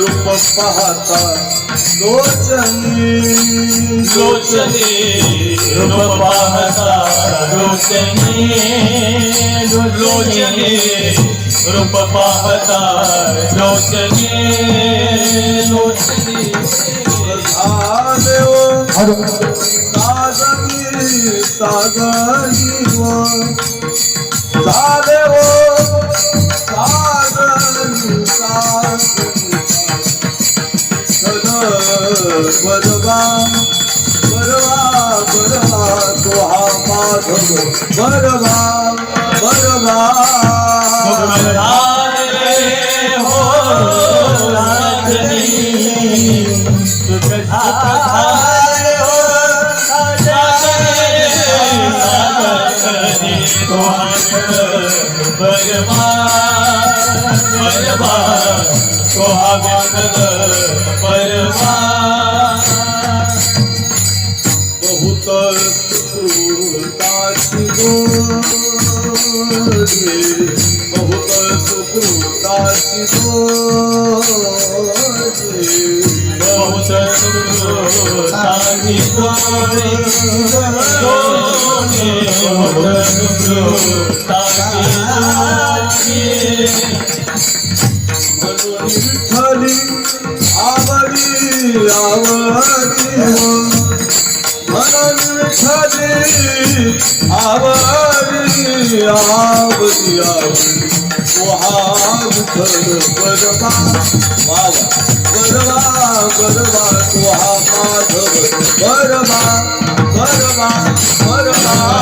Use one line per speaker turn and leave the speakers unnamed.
रूप पाहता लोचनी
लोचने रूप पाहता लोचने लोचने रूप पाहता लोचने लोचने
झाले ओ सागरी सागरी झाले बरवा बरवा बरवा तो हा माधव. बरवा बरवा. बहुत सुकृताची गोडी बहुत सुकृताची गोडी
बहुत सागी गोरे गोरे बहुत सागी
म्हणून विठ्ठली आवडी आवडी म्हणून विठ्ठली आवडी आवडी आवडी तुहा विठ्ठल बरवा वावा बरवा बरवा तुहा माधव बरवा बरवा बरवा